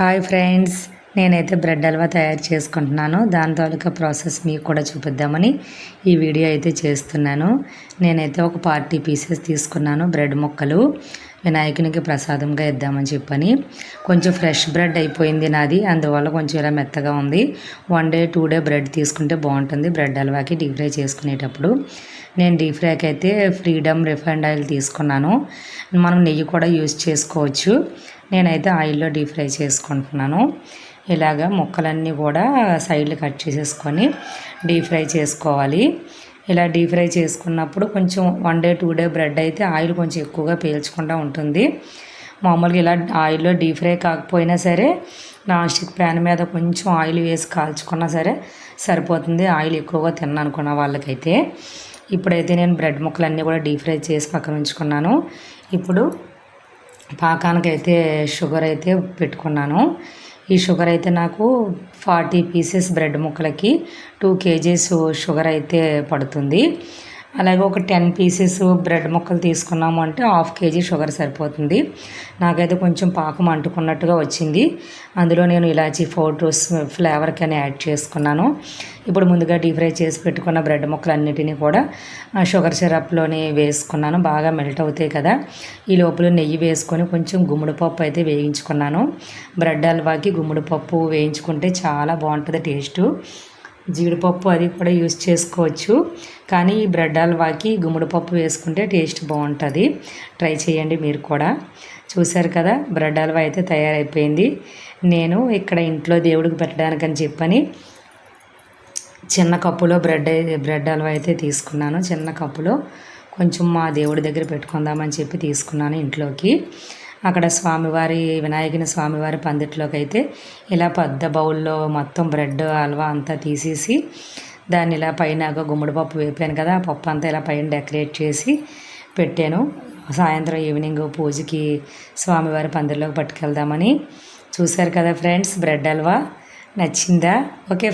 Hi friends నేనైతే bread halwa తయారు చేసుకుంటున్నాను. దాని తాలూకా ప్రాసెస్ మీకు కూడా చూపిద్దామని ఈ వీడియో అయితే చేస్తున్నాను. నేనైతే ఒక పార్టీ పీసెస్ తీసుకున్నాను బ్రెడ్ ముక్కలు. వినాయకునికి ప్రసాదంగా ఇద్దామని చెప్పని కొంచెం ఫ్రెష్ బ్రెడ్ అయిపోయింది నాది అందువల్ల కొంచెం ఇలా మెత్తగా ఉంది. One day two day bread తీసుకుంటే బాగుంటుంది. బ్రెడ్ హల్వాకి డీప్ ఫ్రై చేసుకునేటప్పుడు నేను డీప్ ఫ్రైకి అయితే ఫ్రీడమ్ రిఫైండ్ ఆయిల్ తీసుకున్నాను. మనం నెయ్యి కూడా యూజ్ చేసుకోవచ్చు. నేనైతే ఆయిల్లో డీప్ ఫ్రై చేసుకుంటున్నాను. ఇలాగ ముక్కలన్నీ కూడా సైడ్లు కట్ చేసేసుకొని డీప్ ఫ్రై చేసుకోవాలి. ఇలా డీప్ ఫ్రై చేసుకున్నప్పుడు కొంచెం one day two day bread అయితే ఆయిల్ కొంచెం ఎక్కువగా పీల్చకుండా ఉంటుంది. మామూలుగా ఇలా ఆయిల్లో డీప్ ఫ్రై కాకపోయినా సరే నాన్ స్టిక్ ప్యాన్ మీద కొంచెం ఆయిల్ వేసి కాల్చుకున్నా సరే సరిపోతుంది. ఆయిల్ ఎక్కువగా తిన్నానుకున్న వాళ్ళకైతే. ఇప్పుడైతే నేను బ్రెడ్ ముక్కలన్నీ కూడా డీప్ ఫ్రై చేసి పక్కన ఉంచుకున్నాను. ఇప్పుడు పాకానికైతే షుగర్ అయితే పెట్టుకున్నాను. ఈ షుగర్ అయితే నాకు ఫార్టీ పీసెస్ బ్రెడ్ ముక్కలకి టూ కేజీస్ షుగర్ అయితే పడుతుంది. అలాగే ఒక టెన్ పీసెస్ బ్రెడ్ ముక్కలు తీసుకున్నాము అంటే హాఫ్ కేజీ షుగర్ సరిపోతుంది. నాకైతే కొంచెం పాకం అంటుకున్నట్టుగా వచ్చింది. అందులో నేను ఇలాచీ ఫోటోస్ ఫ్లేవర్ కానీ యాడ్ చేసుకున్నాను. ఇప్పుడు ముందుగా డీప్ ఫ్రై చేసి పెట్టుకున్న బ్రెడ్ ముక్కలు అన్నిటినీ కూడా షుగర్ సిరప్లోనే వేసుకున్నాను. బాగా మెల్ట్ అవుతాయి కదా. ఈ లోపల నెయ్యి వేసుకొని కొంచెం గుమ్మడి పప్పు అయితే వేయించుకున్నాను. బ్రెడ్ హల్వాకి గుమ్మడి పప్పు వేయించుకుంటే చాలా బాగుంటుంది టేస్టు. జీడిపప్పు అది కూడా యూస్ చేసుకోవచ్చు. కానీ ఈ బ్రెడ్ హల్వాకి గుమ్మడిపప్పు వేసుకుంటే టేస్ట్ బాగుంటుంది. ట్రై చేయండి మీరు కూడా. చూశారు కదా బ్రెడ్ హల్వా అయితే తయారైపోయింది. నేను ఇక్కడ ఇంట్లో దేవుడికి పెట్టడానికని చెప్పని చిన్న కప్పులో బ్రెడ్ బ్రెడ్ హల్వా అయితే తీసుకున్నాను. చిన్న కప్పులో కొంచెం మా దేవుడి దగ్గర పెట్టుకుందామని చెప్పి తీసుకున్నాను ఇంట్లోకి. అక్కడ స్వామివారి వినాయకుని స్వామివారి పందిట్లోకి అయితే ఇలా పెద్ద బౌల్లో మొత్తం బ్రెడ్ హల్వా అంతా తీసేసి దాన్ని ఇలా పైన గుమ్మడి పప్పు వేపాను కదా ఆ పప్పు అంతా ఇలా పైన డెకరేట్ చేసి పెట్టాను. సాయంత్రం ఈవినింగ్ పూజకి స్వామివారి పందిర్లోకి పట్టుకెళ్దామని చూశారు కదా ఫ్రెండ్స్ బ్రెడ్ హల్వా నచ్చిందా? ఓకే